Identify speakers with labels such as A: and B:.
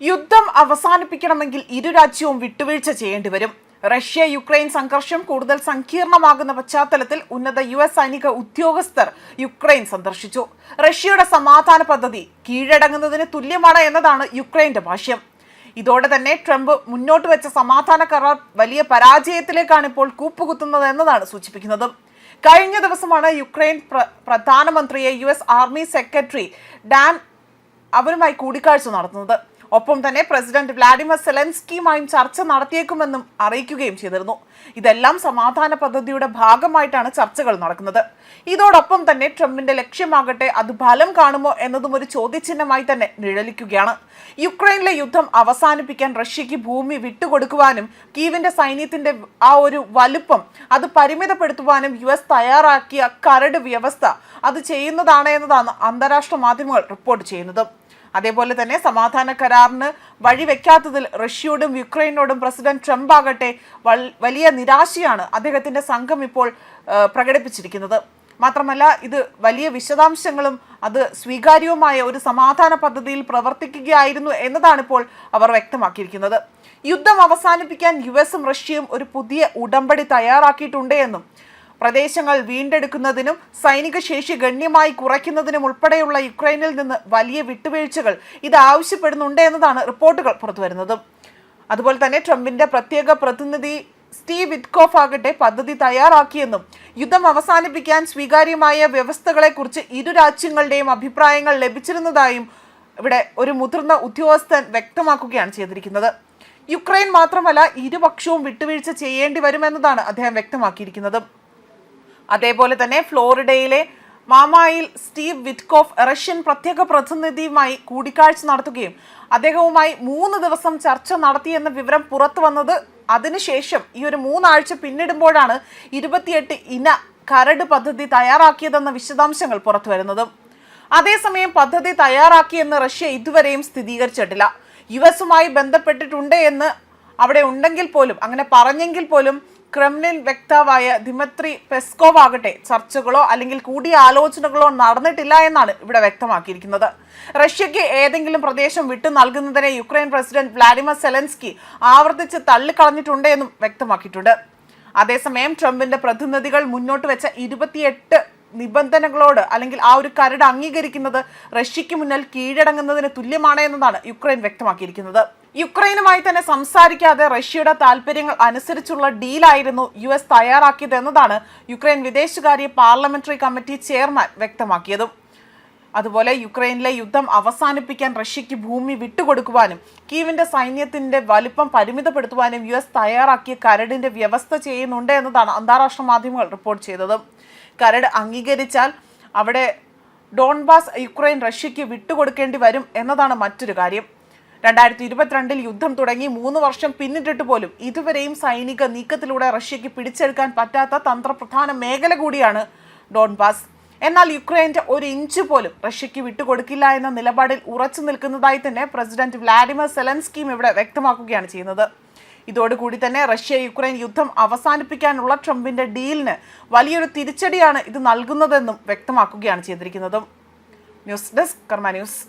A: യുദ്ധം അവസാനിപ്പിക്കണമെങ്കിൽ ഇരു രാജ്യവും വിട്ടുവീഴ്ച ചെയ്യേണ്ടി വരും. റഷ്യ യുക്രൈൻ സംഘർഷം കൂടുതൽ സങ്കീർണമാകുന്ന പശ്ചാത്തലത്തിൽ ഉന്നത യു എസ് സൈനിക ഉദ്യോഗസ്ഥർ യുക്രൈൻ സന്ദർശിച്ചു. റഷ്യയുടെ സമാധാന പദ്ധതി കീഴടങ്ങുന്നതിന് തുല്യമാണ് എന്നതാണ് യുക്രൈന്റെ ഭാഷ്യം. ഇതോടെ തന്നെ ട്രംപ് മുന്നോട്ട് വെച്ച സമാധാന കരാർ വലിയ പരാജയത്തിലേക്കാണ് ഇപ്പോൾ കൂപ്പുകുത്തുന്നത് എന്നതാണ് സൂചിപ്പിക്കുന്നത്. കഴിഞ്ഞ ദിവസമാണ് യുക്രൈൻ പ്ര- പ്രധാനമന്ത്രിയെ U S army secretary Dan അവരുമായി കൂടിക്കാഴ്ച നടത്തുന്നത്. ഒപ്പം തന്നെ പ്രസിഡന്റ് വ്ളാഡിമിർ സെലൻസ്കിയുമായും ചർച്ച നടത്തിയേക്കുമെന്നും അറിയിക്കുകയും ചെയ്തിരുന്നു. ഇതെല്ലാം സമാധാന പദ്ധതിയുടെ ഭാഗമായിട്ടാണ് ചർച്ചകൾ നടക്കുന്നത്. ഇതോടൊപ്പം തന്നെ ട്രംപിന്റെ ലക്ഷ്യമാകട്ടെ അത് ഫലം കാണുമോ എന്നതും ഒരു ചോദ്യചിഹ്നമായി തന്നെ നിഴലിക്കുകയാണ്. യുക്രൈനിലെ യുദ്ധം അവസാനിപ്പിക്കാൻ റഷ്യക്ക് ഭൂമി വിട്ടുകൊടുക്കുവാനും കീവിന്റെ സൈന്യത്തിന്റെ ആ ഒരു വലുപ്പം അത് പരിമിതപ്പെടുത്തുവാനും യു എസ് തയ്യാറാക്കിയ കരട് വ്യവസ്ഥ അത് ചെയ്യുന്നതാണ് എന്നതാണ് അന്താരാഷ്ട്ര മാധ്യമങ്ങൾ റിപ്പോർട്ട് ചെയ്യുന്നത്. അതേപോലെ തന്നെ സമാധാന കരാറിന് വഴിവെക്കാത്തതിൽ റഷ്യയോടും യുക്രൈനോടും പ്രസിഡന്റ് ട്രംപ് ആകട്ടെ വലിയ നിരാശയാണ് അദ്ദേഹത്തിന്റെ സംഘം ഇപ്പോൾ പ്രകടിപ്പിച്ചിരിക്കുന്നത്. മാത്രമല്ല ഇത് വലിയ വിശദാംശങ്ങളും അത് സ്വീകാര്യവുമായ ഒരു സമാധാന പദ്ധതിയിൽ പ്രവർത്തിക്കുകയായിരുന്നു എന്നതാണ് ഇപ്പോൾ അവർ വ്യക്തമാക്കിയിരിക്കുന്നത്. യുദ്ധം അവസാനിപ്പിക്കാൻ യു എസും റഷ്യയും ഒരു പുതിയ ഉടമ്പടി തയ്യാറാക്കിയിട്ടുണ്ട് എന്നും പ്രദേശങ്ങൾ വീണ്ടെടുക്കുന്നതിനും സൈനിക ശേഷി ഗണ്യമായി കുറയ്ക്കുന്നതിനും ഉൾപ്പെടെയുള്ള യുക്രൈനിൽ നിന്ന് വലിയ വിട്ടുവീഴ്ചകൾ ഇത് ആവശ്യപ്പെടുന്നുണ്ട് എന്നതാണ് റിപ്പോർട്ടുകൾ പുറത്തുവരുന്നത്. അതുപോലെ തന്നെ ട്രംപിന്റെ പ്രത്യേക പ്രതിനിധി സ്റ്റീവ് വിറ്റ്കോഫ് ആകട്ടെ പദ്ധതി തയ്യാറാക്കിയെന്നും യുദ്ധം അവസാനിപ്പിക്കാൻ സ്വീകാര്യമായ വ്യവസ്ഥകളെക്കുറിച്ച് ഇരു രാജ്യങ്ങളുടെയും അഭിപ്രായങ്ങൾ ലഭിച്ചിരുന്നതായും ഇവിടെ ഒരു മുതിർന്ന ഉദ്യോഗസ്ഥൻ വ്യക്തമാക്കുകയാണ് ചെയ്തിരിക്കുന്നത്. യുക്രൈൻ മാത്രമല്ല ഇരുപക്ഷവും വിട്ടുവീഴ്ച ചെയ്യേണ്ടി വരുമെന്നതാണ് അദ്ദേഹം വ്യക്തമാക്കിയിരിക്കുന്നത്. അതേപോലെ തന്നെ ഫ്ലോറിഡയിലെ മാമായിൽ സ്റ്റീവ് വിറ്റ്കോഫ് റഷ്യൻ പ്രത്യേക പ്രതിനിധിയുമായി കൂടിക്കാഴ്ച നടത്തുകയും അദ്ദേഹവുമായി മൂന്ന് ദിവസം ചർച്ച നടത്തിയെന്ന വിവരം പുറത്തു വന്നത് അതിനുശേഷം ഈ ഒരു മൂന്നാഴ്ച പിന്നിടുമ്പോഴാണ് ഇരുപത്തിയെട്ട് ഇന കരട് പദ്ധതി തയ്യാറാക്കിയതെന്ന വിശദാംശങ്ങൾ പുറത്തു വരുന്നത്. അതേസമയം പദ്ധതി തയ്യാറാക്കിയെന്ന് റഷ്യ ഇതുവരെയും സ്ഥിരീകരിച്ചിട്ടില്ല. യു എസുമായി ബന്ധപ്പെട്ടിട്ടുണ്ട് എന്ന് അവിടെ ഉണ്ടെങ്കിൽ പോലും അങ്ങനെ പറഞ്ഞെങ്കിൽ പോലും ക്രെംലിൻ വക്താവായ ദിമത്രി പെസ്കോവ് ആകട്ടെ ചർച്ചകളോ അല്ലെങ്കിൽ കൂടിയാലോചനകളോ നടന്നിട്ടില്ല എന്നാണ് ഇവിടെ വ്യക്തമാക്കിയിരിക്കുന്നത്. റഷ്യയ്ക്ക് ഏതെങ്കിലും പ്രദേശം വിട്ടു നൽകുന്നതിനെ യുക്രൈൻ പ്രസിഡന്റ് വ്ളാഡിമിർ സെലൻസ്കി ആവർത്തിച്ച് തള്ളിക്കളഞ്ഞിട്ടുണ്ട് എന്നും വ്യക്തമാക്കിയിട്ടുണ്ട്. അതേസമയം ട്രംപിന്റെ പ്രതിനിധികൾ മുന്നോട്ട് വെച്ച ഇരുപത്തിയെട്ട് നിബന്ധനകളോട് അല്ലെങ്കിൽ ആ ഒരു കരട് അംഗീകരിക്കുന്നത് റഷ്യയ്ക്ക് മുന്നിൽ കീഴടങ്ങുന്നതിന് തുല്യമാണ് എന്നതാണ് യുക്രൈൻ വ്യക്തമാക്കിയിരിക്കുന്നത്. യുക്രൈനുമായി തന്നെ സംസാരിക്കാതെ റഷ്യയുടെ താല്പര്യങ്ങൾ അനുസരിച്ചുള്ള ഡീലായിരുന്നു യു എസ് തയ്യാറാക്കിയതെന്നതാണ് യുക്രൈൻ വിദേശകാര്യ പാർലമെന്ററി കമ്മിറ്റി ചെയർമാൻ വ്യക്തമാക്കിയതും. അതുപോലെ യുക്രൈനിലെ യുദ്ധം അവസാനിപ്പിക്കാൻ റഷ്യയ്ക്ക് ഭൂമി വിട്ടുകൊടുക്കുവാനും കീവിന്റെ സൈന്യത്തിന്റെ വലിപ്പം പരിമിതപ്പെടുത്തുവാനും യു എസ് തയ്യാറാക്കിയ കരടിന്റെ വ്യവസ്ഥ ചെയ്യുന്നുണ്ട് എന്നതാണ് അന്താരാഷ്ട്ര മാധ്യമങ്ങൾ റിപ്പോർട്ട് ചെയ്തത്. കരട് അംഗീകരിച്ചാൽ അവിടെ ഡോൺബാസ് യുക്രൈൻ റഷ്യയ്ക്ക് വിട്ടുകൊടുക്കേണ്ടി വരും എന്നതാണ് മറ്റൊരു കാര്യം. രണ്ടായിരത്തി ഇരുപത്തിരണ്ടിൽ യുദ്ധം തുടങ്ങി മൂന്ന് വർഷം പിന്നിട്ടിട്ട് പോലും ഇതുവരെയും സൈനിക നീക്കത്തിലൂടെ റഷ്യയ്ക്ക് പിടിച്ചെടുക്കാൻ പറ്റാത്ത തന്ത്രപ്രധാന മേഖല കൂടിയാണ് ഡോൺബാസ്. എന്നാൽ യുക്രൈന്റെ ഒരു ഇഞ്ച് പോലും റഷ്യക്ക് വിട്ടുകൊടുക്കില്ല എന്ന നിലപാടിൽ ഉറച്ചു നിൽക്കുന്നതായി തന്നെ പ്രസിഡന്റ് വ്ളാഡിമിർ സെലൻസ്കിയും ഇവിടെ വ്യക്തമാക്കുകയാണ് ചെയ്യുന്നത്. ഇതോടുകൂടി തന്നെ റഷ്യ യുക്രൈൻ യുദ്ധം അവസാനിപ്പിക്കാനുള്ള ട്രംപിന്റെ ഡീലിന് വലിയൊരു തിരിച്ചടിയാണ് ഇത് നൽകുന്നതെന്നും വ്യക്തമാക്കുകയാണ് ചെയ്തിരിക്കുന്നതും. News desk Karma news.